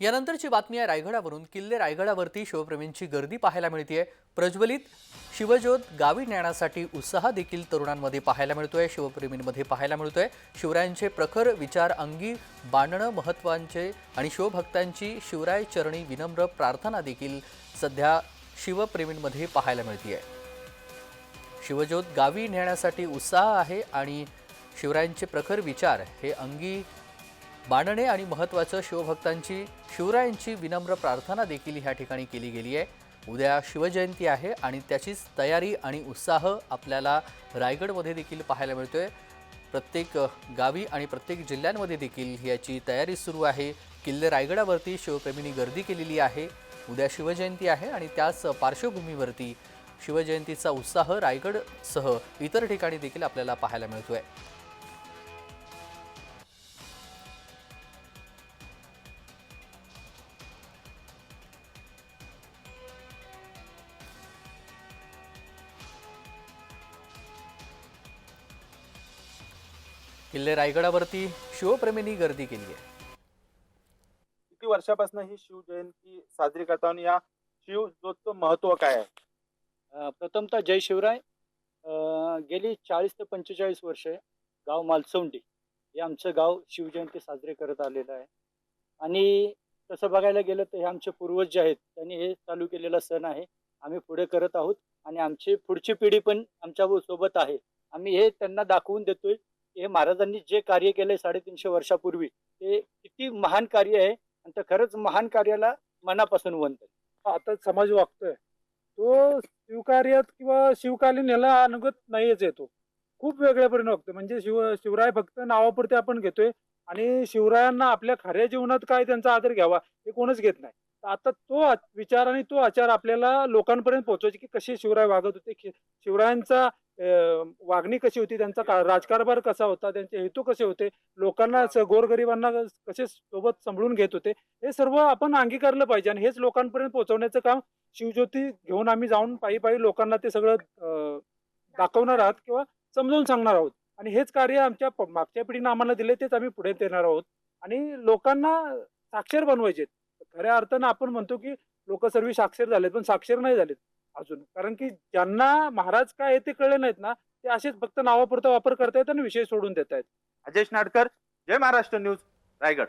यानंतरची बातमी आहे रायगडावरून. किल्ले रायगडावरती शिवप्रेमींची गर्दी पाहायला मिळते प्रज्वलित शिवज्योत गावी नेण्यासाठी उत्साह देखील तरुणांमध्ये पाहायला मिळतोय. शिवप्रेमींमध्ये पाहायला मिळतोय. शिवरायांचे प्रखर विचार अंगी बांधणं महत्त्वांचे आणि शिवभक्तांची शिवराय चरणी विनम्र प्रार्थना देखील सध्या शिवप्रेमींमध्ये पाहायला मिळतेय. शिवज्योत गावी नेण्यासाठी उत्साह आहे आणि शिवरायांचे प्रखर विचार हे अंगी बाणणे आणि महत्त्वाचं शिवभक्तांची शिवरायांची विनम्र प्रार्थना देखील ह्या ठिकाणी केली गेली आहे. उद्या शिवजयंती आहे आणि त्याचीच तयारी आणि उत्साह आपल्याला रायगडमध्ये देखील पाहायला मिळतो आहे प्रत्येक गावी आणि प्रत्येक जिल्ह्यांमध्ये देखील याची तयारी सुरू आहे. किल्ले रायगडावरती शिवप्रेमींनी गर्दी केलेली आहे. उद्या शिवजयंती आहे आणि त्याच पार्श्वभूमीवरती शिवजयंतीचा उत्साह रायगडसह इतर ठिकाणी देखील आपल्याला पाहायला मिळतो आहे किल्ले रायगडावरती शिवप्रेमींनी गर्दी केली आहे. किती वर्षापासून ही शिवजयंती साजरी करतो आणि या शिवजोतचं महत्त्व काय आहे? प्रथमतः जय शिवराय. अ, गेली चाळीस ते पंचेचाळीस वर्षे गाव मालसौंडी हे आमचं गाव शिवजयंती साजरी करत आलेलं आहे. आणि तसं बघायला गेलं तर हे आमचे पूर्वज जे आहेत त्यांनी हे चालू केलेला सण आहे. आम्ही पुढे करत आहोत आणि आमची पुढची पिढी पण आमच्यासोबत आहे. आम्ही हे त्यांना दाखवून देतोय. हे महाराजांनी जे कार्य केलंय साडेतीनशे वर्षापूर्वी ते किती महान कार्य आहे आणि त्या खरंच महान कार्याला मनापासून वंत आता समाज वागतोय. तो शिवकार्यात किंवा शिवकालीन याला अनुगत नाहीच येतो खूप वेगळ्या परीने वागतो म्हणजे शिव शिवराय फक्त नावापुरते आपण घेतोय आणि शिवरायांना आपल्या खऱ्या जीवनात काय त्यांचा आदर घ्यावा हे कोणच घेत नाही. तर आता तो विचार आणि तो आचार आपल्याला लोकांपर्यंत पोहोचवायचे की कसे शिवराय वागत होते शिवरायांचा वागणी कशी होती त्यांचा का- राजकारभार कसा होता त्यांचे हेतू कसे होते लोकांना गोरगरिबांना कसे सोबत सांभाळून घेत होते हे सर्व आपण अंगीकारलं पाहिजे आणि हेच लोकांपर्यंत पोहोचवण्याचं काम शिवज्योती घेऊन आम्ही जाऊन पायी पायी लोकांना ते सगळं दाखवणार आहात किंवा समजावून सांगणार आहोत. आणि हेच कार्य आमच्या मागच्या पिढीनं आम्हाला दिले तेच आम्ही पुढे देणार आहोत. आणि लोकांना साक्षर बनवायचे खऱ्या अर्थानं आपण म्हणतो की लोक सर्व साक्षर झालेत पण साक्षर नाही झालेत. अजून. कारण की ज्यांना महाराज काय आहे ते कळले नाहीत ना ते असेच फक्त नावापुरता वापर करतायत आणि विषय सोडून देत आहेत अजेश नाडकर जय महाराष्ट्र न्यूज रायगड.